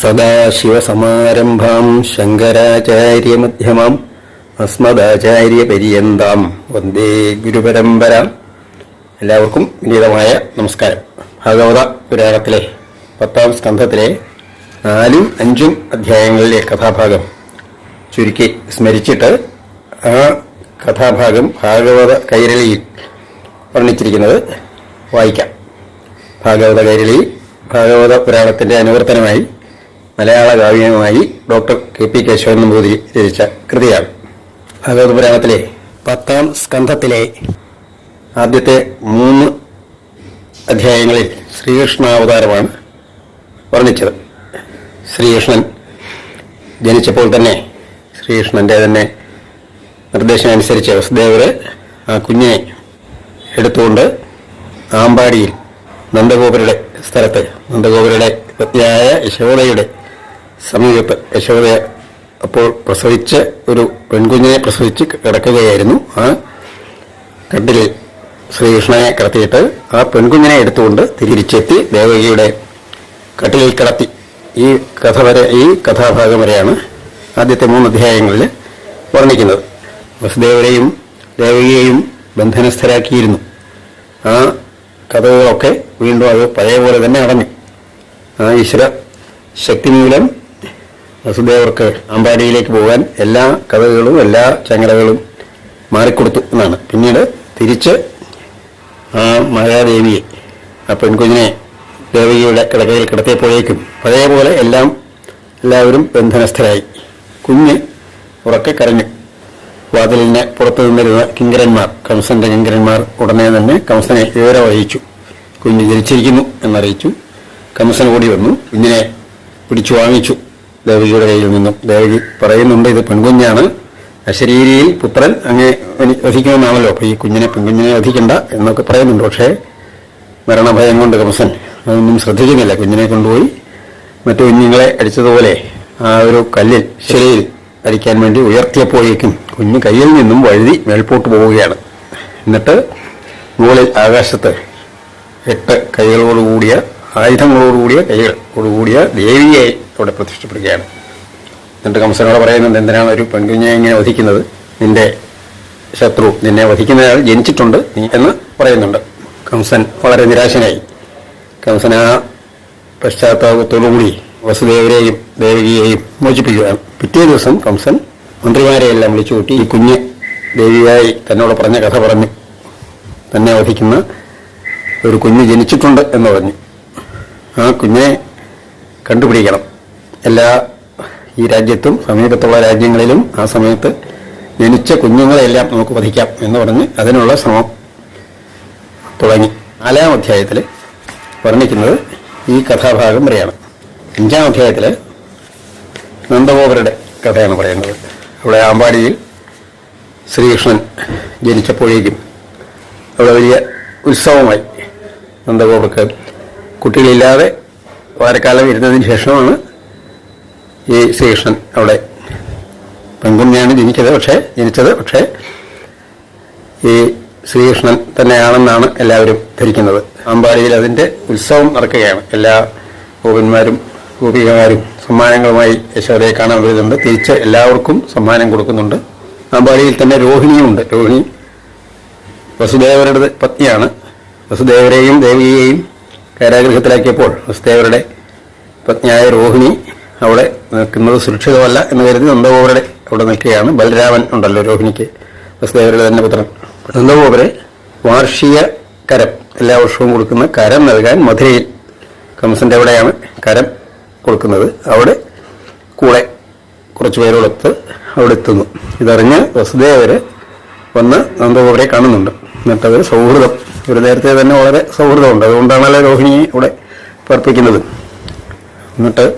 സദാശിവസമാരംഭാം ശങ്കരാചാര്യമധ്യമാം അസ്മദാചാര്യപര്യന്താം വന്ദേ ഗുരുപരമ്പര. എല്ലാവർക്കും വിനീതമായ നമസ്കാരം. ഭാഗവത പുരാണത്തിലെ പത്താം സ്കന്ധത്തിലെ നാലും അഞ്ചും അധ്യായങ്ങളിലെ കഥാഭാഗം ചുരുക്കി സ്മരിച്ചിട്ട് ആ കഥാഭാഗം ഭാഗവത കൈരളിയിൽ വർണിച്ചിരിക്കുന്നത് വായിക്കാം. ഭാഗവത കൈരളി ഭാഗവത പുരാണത്തിന്റെ അനുവർത്തനമായി മലയാള കാവ്യവുമായി doctor K P Keshavan Namboothiri രചിച്ച കൃതിയാണ്. ഭഗവത് പുരാണത്തിലെ പത്താം സ്കന്ധത്തിലെ ആദ്യത്തെ മൂന്ന് അധ്യായങ്ങളിൽ ശ്രീകൃഷ്ണാവതാരമാണ് വർണിച്ചത്. ശ്രീകൃഷ്ണൻ ജനിച്ചപ്പോൾ തന്നെ ശ്രീകൃഷ്ണന്റെ തന്നെ നിർദ്ദേശം അനുസരിച്ച് വസുദേവര് ആ കുഞ്ഞിനെ എടുത്തുകൊണ്ട് ആമ്പാടിയിൽ നന്ദഗോപുരയുടെ സ്ഥലത്ത് നന്ദഗോപുരയുടെ പത്നിയായ യശോദയുടെ സമീപത്ത് യശോദ അപ്പോൾ പ്രസവിച്ച് ഒരു പെൺകുഞ്ഞിനെ പ്രസവിച്ച് കിടക്കുകയായിരുന്നു. ആ കട്ടിലിൽ ശ്രീകൃഷ്ണനെ കിടത്തിയിട്ട് ആ പെൺകുഞ്ഞിനെ എടുത്തുകൊണ്ട് തിരിച്ചെത്തി ദേവകിയുടെ കട്ടിലിൽ കിടത്തി. ഈ കഥ വരെ ഈ കഥാഭാഗം വരെയാണ് ആദ്യത്തെ മൂന്ന് അധ്യായങ്ങളിൽ വർണിക്കുന്നത്. വസുദേവരെയും ദേവകിയെയും ബന്ധനസ്ഥരാക്കിയിരുന്നു. ആ കഥകളൊക്കെ വീണ്ടും അത് പഴയ പോലെ തന്നെ അടഞ്ഞു. ആ ഈശ്വര ശക്തി മൂലം വസുദേവർക്ക് അമ്പാടിയിലേക്ക് പോകാൻ എല്ലാ കഥകളും എല്ലാ ചങ്ങലകളും മാറിക്കൊടുത്തു എന്നാണ്. പിന്നീട് തിരിച്ച് ആ മഹാദേവിയെ ആ പെൺകുഞ്ഞിനെ ദേവികയുടെ കിടക്കയിൽ കിടത്തിയപ്പോഴേക്കും പഴയപോലെ എല്ലാം എല്ലാവരും ബന്ധനസ്ഥരായി. കുഞ്ഞ് ഉറക്കെ കരഞ്ഞു. വാതിലിനെ പുറത്തു നിന്നിരുന്ന കിങ്കരന്മാർ കംസന്റെ കിങ്കരന്മാർ ഉടനെ തന്നെ കംസനെ വിവരം അറിയിച്ചു. കുഞ്ഞ് ജനിച്ചിരിക്കുന്നു എന്നറിയിച്ചു. കംസൻ കൂടി വന്നു. കുഞ്ഞിനെ പിടിച്ചു വാങ്ങിച്ചു. ദേവകിയുടെ കയ്യിൽ നിന്നും. ദേവകി പറയുന്നുണ്ട് ഇത് പെൺകുഞ്ഞാണ്. അശരീരിയിൽ പുത്രൻ അങ്ങേ വധിക്കണമെന്നാണല്ലോ. അപ്പൊ ഈ കുഞ്ഞിനെ പെൺകുഞ്ഞിനെ വധിക്കണ്ട എന്നൊക്കെ പറയുന്നുണ്ട്. പക്ഷേ മരണഭയം കൊണ്ട് കംസൻ അതൊന്നും ശ്രദ്ധിക്കുന്നില്ല. കുഞ്ഞിനെ കൊണ്ടുപോയി മറ്റു കുഞ്ഞുങ്ങളെ അടിച്ചതുപോലെ ആ ഒരു കല്ലിൽ ശരിയിൽ അടിക്കാൻ വേണ്ടി ഉയർത്തിയപ്പോഴേക്കും കുഞ്ഞ് കയ്യിൽ നിന്നും വഴുതി മേൽപോട്ട് പോവുകയാണ്. എന്നിട്ട് മുകളിൽ ആകാശത്ത് എട്ട് കൈകളോടുകൂടിയ ആയുധങ്ങളോടുകൂടിയ കൈകളോടുകൂടിയ ദേവിയെ അവിടെ പ്രതിഷ്ഠപ്പെടുകയാണ്. എന്നിട്ട് കംസനോട് പറയുന്നത് എന്തിനാണ് ഒരു പെൺകുഞ്ഞെ ഇങ്ങനെ വധിക്കുന്നത്? നിന്റെ ശത്രു നിന്നെ വധിക്കുന്നയാൾ ജനിച്ചിട്ടുണ്ട് നീ എന്ന് പറയുന്നുണ്ട്. കംസൻ വളരെ നിരാശനായി. കംസൻ ആ പശ്ചാത്താപത്തോടുകൂടി വസുദേവരെയും ദേവികയെയും മോചിപ്പിക്കുകയാണ്. പിറ്റേ ദിവസം കംസൻ മന്ത്രിമാരെയെല്ലാം വിളിച്ചു കൂട്ടി ഈ കുഞ്ഞ് ദേവിയായി തന്നോട് പറഞ്ഞ കഥ പറഞ്ഞു തന്നെ വധിക്കുന്ന ഒരു കുഞ്ഞ് ജനിച്ചിട്ടുണ്ട് എന്ന് പറഞ്ഞു. ആ കുഞ്ഞെ കണ്ടുപിടിക്കണം. എല്ലാ ഈ രാജ്യത്തും സമീപത്തുള്ള രാജ്യങ്ങളിലും ആ സമയത്ത് ജനിച്ച കുഞ്ഞുങ്ങളെല്ലാം നമുക്ക് വധിക്കാം എന്ന് പറഞ്ഞ് അതിനുള്ള ശ്രമം തുടങ്ങി. നാലാം അധ്യായത്തിൽ വർണിക്കുന്നത് ഈ കഥാഭാഗം വരെയാണ്. അഞ്ചാം അധ്യായത്തിൽ നന്ദഗോപരുടെ കഥയാണ് പറയുന്നത്. അവിടെ ആമ്പാടിയിൽ ശ്രീകൃഷ്ണൻ ജനിച്ചപ്പോഴേക്കും അവിടെ വലിയ ഉത്സവമായി നന്ദഗോപർക്ക് കുട്ടികളില്ലാതെ വാരക്കാലം ഇരുന്നതിന് ശേഷമാണ് ഈ ശ്രീകൃഷ്ണൻ അവിടെ പെൺകുഞ്ഞാണ് ജനിച്ചത് പക്ഷേ ജനിച്ചത് പക്ഷേ ഈ ശ്രീകൃഷ്ണൻ തന്നെയാണെന്നാണ് എല്ലാവരും ധരിക്കുന്നത്. അമ്പാടിയിൽ അതിന്റെ ഉത്സവം നടക്കുകയാണ്. എല്ലാ ഗോപന്മാരും ഗോപികമാരും സമ്മാനങ്ങളുമായി യശോദയെ കാണാൻ വരുന്നുണ്ട്. തിരിച്ച് എല്ലാവർക്കും സമ്മാനം കൊടുക്കുന്നുണ്ട്. അമ്പാടിയിൽ തന്നെ രോഹിണിയുമുണ്ട് രോഹിണി വസുദേവരുടെ പത്നിയാണ്. വസുദേവരെയും ദേവിയെയും കാരാഗൃഹത്തിലാക്കിയപ്പോൾ ക്രിസ്തേവരുടെ പത്നിയായ രോഹിണി അവിടെ നിൽക്കുന്നത് സുരക്ഷിതമല്ല എന്ന് കരുതി നന്ദഗോപരുടെ അവിടെ നിൽക്കുകയാണ്. ബലരാമൻ ഉണ്ടല്ലോ രോഹിണിക്ക്. വസുദേവരുടെ തന്നെ പുത്രൻ. നന്ദഗോപരെ വാർഷിക കരം എല്ലാ വർഷവും കൊടുക്കുന്ന കരം നൽകാൻ മധുരയിൽ കംസന്റെ അവിടെയാണ് കരം കൊടുക്കുന്നത്. അവിടെ കൂടെ കുറച്ച് പേരോടൊത്ത് അവിടെ എത്തുന്നു. ഇതറിഞ്ഞ് വസുദേവര് വന്ന് നന്ദഗോപരെ കാണുന്നുണ്ട്. എന്നിട്ടവർ സൗഹൃദം ഒരു നേരത്തെ തന്നെ വളരെ സൗഹൃദമുണ്ട്. അതുകൊണ്ടാണല്ലോ രോഹിണിയെ ഇവിടെ പർപ്പിക്കുന്നത് എന്നിട്ട്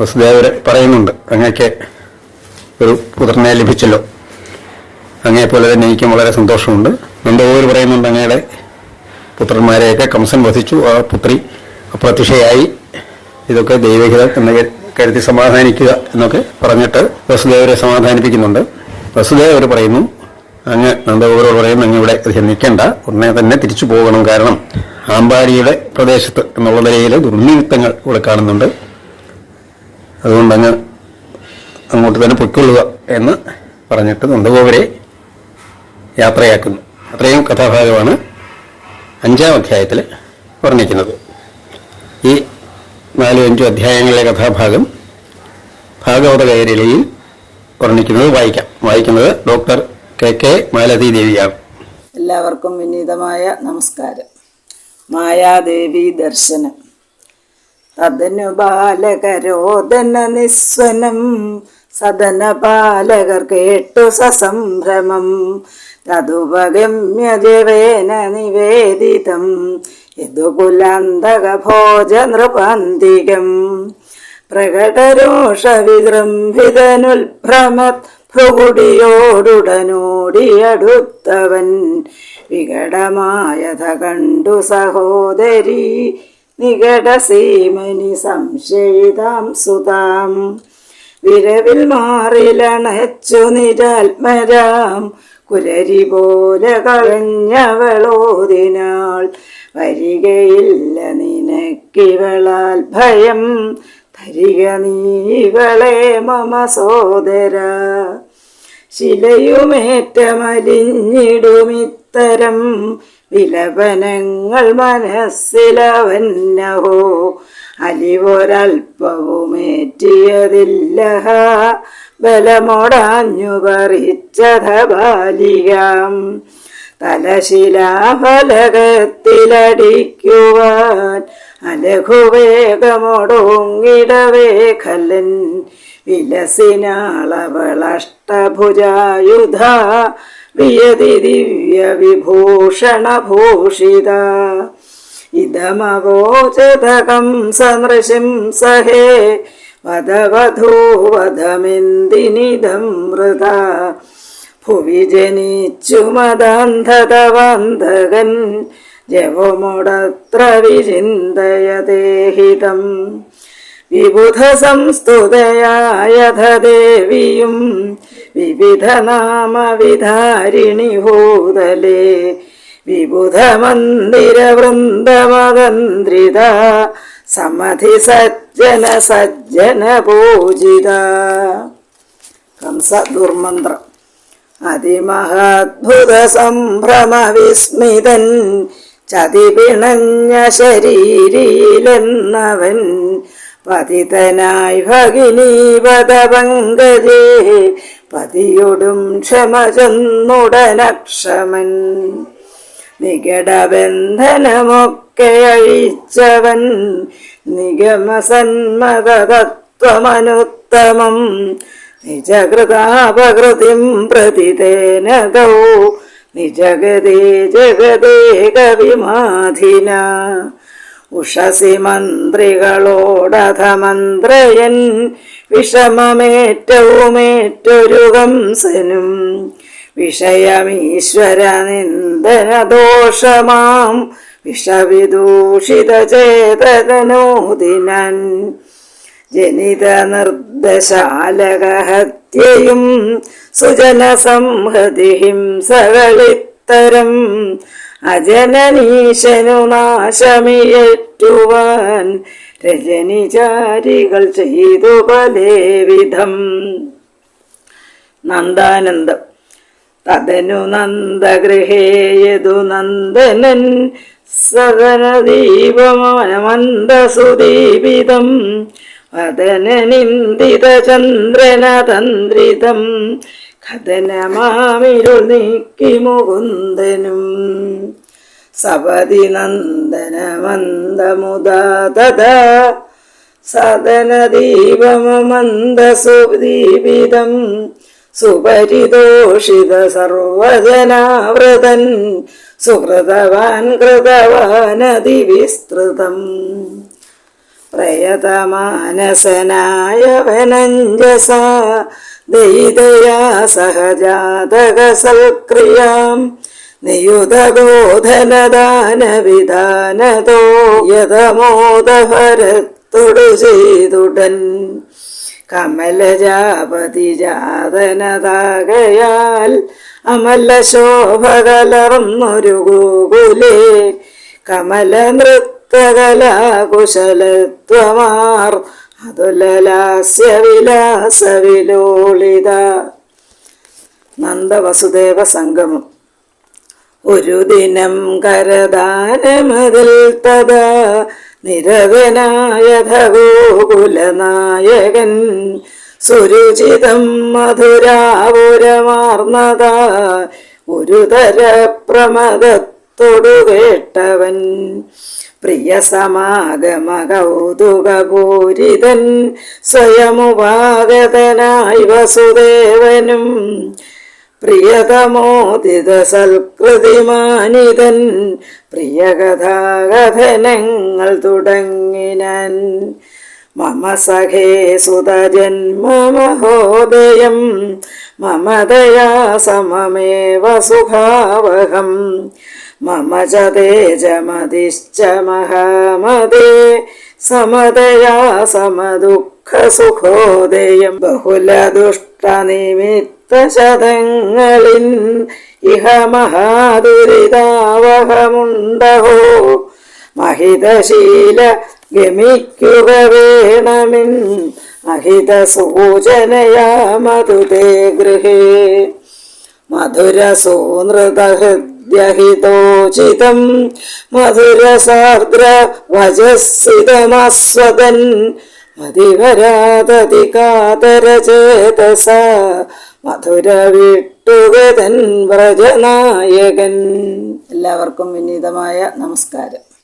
വസുദേവരെ പറയുന്നുണ്ട് അങ്ങക്ക് ഒരു പുത്രനെ ലഭിച്ചല്ലോ. അങ്ങേ പോലെ തന്നെ എനിക്കും വളരെ സന്തോഷമുണ്ട്. നന്ദഗോപർ പറയുന്നുണ്ട് അങ്ങയുടെ പുത്രന്മാരെയൊക്കെ കംസൻ വധിച്ചു. ആ പുത്രി അപ്രത്യക്ഷയായി. ഇതൊക്കെ ദൈവഹിതം എന്ന് കരു- കരുതി സമാധാനിക്കുക എന്നൊക്കെ പറഞ്ഞിട്ട് വസുദേവരെ സമാധാനിപ്പിക്കുന്നുണ്ട്. വസുദേവർ പറയുന്നു അങ്ങ് നന്ദഗോപുരോട് പറയുന്നു അങ്ങ് ഇവിടെ നിൽക്കണ്ട. ഉടനെ തന്നെ തിരിച്ചു പോകണം. കാരണം ആമ്പാടിയുടെ പ്രദേശത്ത് എന്നുള്ള നിലയിൽ ദുർനിമിത്തങ്ങൾ ഇവിടെ കാണുന്നുണ്ട്. അതുകൊണ്ട് അങ്ങ് അങ്ങോട്ട് തന്നെ പൊയ്ക്കൊള്ളുക എന്ന് പറഞ്ഞിട്ട് നന്ദഗോപരെ യാത്രയാക്കുന്നു. അത്രയും കഥാഭാഗമാണ് അഞ്ചാം അധ്യായത്തിൽ വർണിക്കുന്നത്. ഈ നാലും അഞ്ചും അധ്യായങ്ങളിലെ കഥാഭാഗം ഭാഗവത കൈരളിയിൽ വർണിക്കുന്നത് വായിക്കാം. വായിക്കുന്നത് ഡോക്ടർ കെ കെ മാലതി എല്ലാവർക്കും വിനീതമായ നമസ്കാരം. മായാദേവി ദർശനം. തദനു ബാലകരോദന നിസ്വനം. സദന ബാലകർ കേട്ടു സസംഭ്രമം. തതുപഗമ്യ ജവേന നിവേദിതം. യദുകുലാന്തക ഭോജ നൃപാന്തികം പ്രകടരോഷ വിജൃംഭിതനുൽഭ്രമത് ഭ്രുകുടിയോടുടനോടിയടുത്തവൻ വികടമായത കണ്ടു സഹോദരി. നികടസീമനി സംശയിതാം സുതാം. വിരവിൽ മാറിലണച്ചു നിരാത്മരാം. കുലരി പോലെ കളഞ്ഞവളോതിനാൾ വരികയില്ല നിനക്കിവളാൽ ഭയം. ധരിക നീവളെ മമ സോദര ശിലയുമേറ്റമലിഞ്ഞിടുമിത്തരം വിലപനങ്ങൾ മനസ്സിലവന്നഹോ. അലിവൊരൽപ്പവുമേറ്റിയതില്ല ബലമൊടാഞ്ഞു പറിച്ചത ബാലികാം തലശിലാഫലകത്തിലടിക്കുവാൻ അലഘുവേഗമൊടുങ്ങിടവേ ഖലൻ വിലസിനാളവളഷ്ടഭുജായുധ വിയതി ദിവ്യ വിഭൂഷണഭൂഷിത ഇതമവോചതകം സനൃശിംസഹേ വധവധൂവധമെന്തിനിതം മൃത ഭുവി ജനിച്ചു മദാന്ധതവന്തകൻ ജവമുടത്ര വിചിന്തയദേഹിതം വിബുധ സംസ്തുതയായഥ ദേവിയും വിവിധ നാമവിധാരിണി ഭൂതലേ വിബുധ മന്ദിര സമധി സജ്ജന സജ്ജന പൂജിത കംസ ദുർമന്ത്രം അതിമഹാത്ഭുത സംഭ്രമ വിസ്മിതൻ ചതിപിണഞ്ഞ ശരീരിയിലെന്നവൻ പതിതനായി ഭഗിനീപത പങ്കജേ പതിയൊടും ക്ഷമ ചെന്നുടനക്ഷമൻ. നികടബന്ധനമൊക്കെ അഴിച്ചവൻ നിഗമസന്മതത്വമനുത്തമം നിജകൃതാപകൃതിം പ്രതിതേനതൗ നിജഗതേ ജഗതേ വിമാധിന ഉഷസി മന്ത്രികളോടധമന്ത്രയൻ മന്ത്രയൻ വിഷമമേറ്റവുമേറ്റൊരു കംസനും വിഷയമീശ്വര ജനിത നിർദ്ദശാലകഹത്യയും സുജന സംഹതി ഹിംസകളിത്തരം അജനനീശനു നാശമിയേറ്റുവാൻ രജനിചാരികൾ ചെയ്തു പലേ വിധം. നന്ദാനന്ദം. തതനു നന്ദഗൃഹേയതു നന്ദനൻ സദനദീപമനമന്ദസുദീപിതം വദനനിന്ദിത ചന്ദ്രനതന്ത്രിതം. കഥനമാമിരുൾ നീക്കി മുകുന്ദനും സപതി നന്ദന മന്ദമുദാതത സദനദീപമന്ദസുദീപിതം സുപരിതോഷിത സർവജനാവൃതൻ സുഹൃതവാൻ കൃതവാനതി വിസ്തൃതം പ്രയതമാനസനായ ദയിതയാ സഹജാതക സൽക്രിയാം നിയുതഗോധനദാനവിധാനതോ യഥമോദഭരത്തൊടു ചെയ്തുടൻ. കമലജാപതി ജാതനതാകയാൽ അമല ശോഭ കലർന്നൊരു ഗോകുലേ കമല നൃത്തകലാകുശലത്വമാർ അതുലലാസ്യവിലാസവിലോളിത. നന്ദവസുദേവ സംഗമം. ഒരു ദിനം കരദാനമതിൽ തഥാ നിരവനായ ഗോകുലനായകൻ സുരുചിതം മധുരാപുരമാർന്നത ഒരു തര കേട്ടവൻ. പ്രിയ സമാഗമ കൗതുകപൂരിതൻ സ്വയമുപാഗതനായി വസുദേവനും പ്രിയതമോദിത സൽകൃതിമാനിതൻ പ്രിയകഥാകഥനങ്ങൾ തുടങ്ങിനൻ. മമ സഖേ സുതജന്മമഹോദയം മമതയാ സമമേവ സുഖാവഹം മമ ച തേജമതിശ്ച മഹാമതേ സമതയാ സമദുഃഖസുഖോദയം. ബഹുലദുഷ്ടനിമിത്തശതങ്ങളിൻ ഇഹ മഹാദുരിതാവഹമുണ്ടഹോ മഹിതശീല ഗമിക്കുക വേണമിൻ അഹിത സൂചനയാമതുതേ ഗൃഹേ. മധുരസൂനൃതഹൃദ്യഹിതോചിതം മധുരസാർദ്ര വജസ്സിതമാസ്വദൻ മതിവരാതതി കാതരചേതസ മധുര വിട്ടുഗതൻ വ്രജനായകൻ. എല്ലാവർക്കും വിനീതമായ നമസ്കാരം.